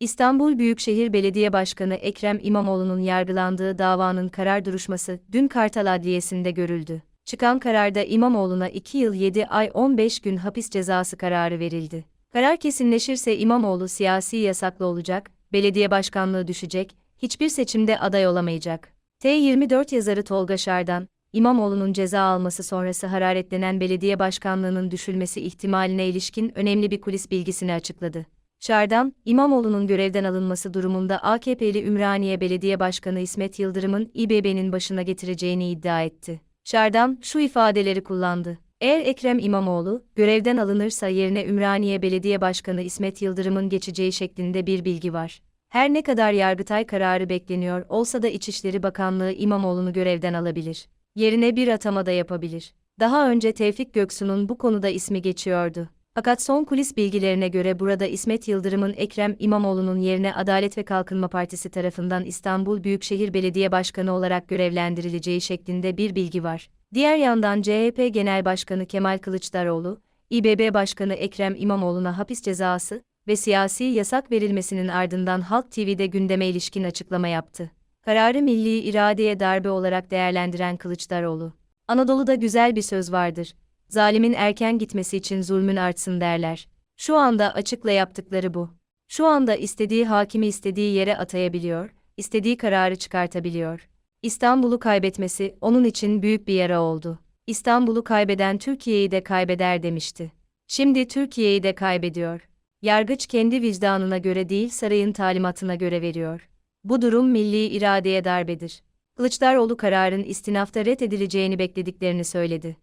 İstanbul Büyükşehir Belediye Başkanı Ekrem İmamoğlu'nun yargılandığı davanın karar duruşması dün Kartal Adliyesi'nde görüldü. Çıkan kararda İmamoğlu'na 2 yıl 7 ay 15 gün hapis cezası kararı verildi. Karar kesinleşirse İmamoğlu siyasi yasaklı olacak, belediye başkanlığı düşecek, hiçbir seçimde aday olamayacak. T24 yazarı Tolga Şardan, İmamoğlu'nun ceza alması sonrası hararetlenen belediye başkanlığının düşülmesi ihtimaline ilişkin önemli bir kulis bilgisini açıkladı. Şardan, İmamoğlu'nun görevden alınması durumunda AKP'li Ümraniye Belediye Başkanı İsmet Yıldırım'ın İBB'nin başına getireceğini iddia etti. Şardan, şu ifadeleri kullandı. Eğer Ekrem İmamoğlu, görevden alınırsa yerine Ümraniye Belediye Başkanı İsmet Yıldırım'ın geçeceği şeklinde bir bilgi var. Her ne kadar Yargıtay kararı bekleniyor olsa da İçişleri Bakanlığı İmamoğlu'nu görevden alabilir. Yerine bir atama da yapabilir. Daha önce Tevfik Göksu'nun bu konuda ismi geçiyordu. Fakat son kulis bilgilerine göre burada İsmet Yıldırım'ın Ekrem İmamoğlu'nun yerine Adalet ve Kalkınma Partisi tarafından İstanbul Büyükşehir Belediye Başkanı olarak görevlendirileceği şeklinde bir bilgi var. Diğer yandan CHP Genel Başkanı Kemal Kılıçdaroğlu, İBB Başkanı Ekrem İmamoğlu'na hapis cezası ve siyasi yasak verilmesinin ardından Halk TV'de gündeme ilişkin açıklama yaptı. Kararı milli iradeye darbe olarak değerlendiren Kılıçdaroğlu, Anadolu'da güzel bir söz vardır. Zalimin erken gitmesi için zulmün artsın derler. Şu anda açıkla yaptıkları bu. Şu anda istediği hakimi istediği yere atayabiliyor, istediği kararı çıkartabiliyor. İstanbul'u kaybetmesi onun için büyük bir yara oldu. İstanbul'u kaybeden Türkiye'yi de kaybeder demişti. Şimdi Türkiye'yi de kaybediyor. Yargıç kendi vicdanına göre değil sarayın talimatına göre veriyor. Bu durum milli iradeye darbedir. Kılıçdaroğlu kararın istinafta reddedileceğini beklediklerini söyledi.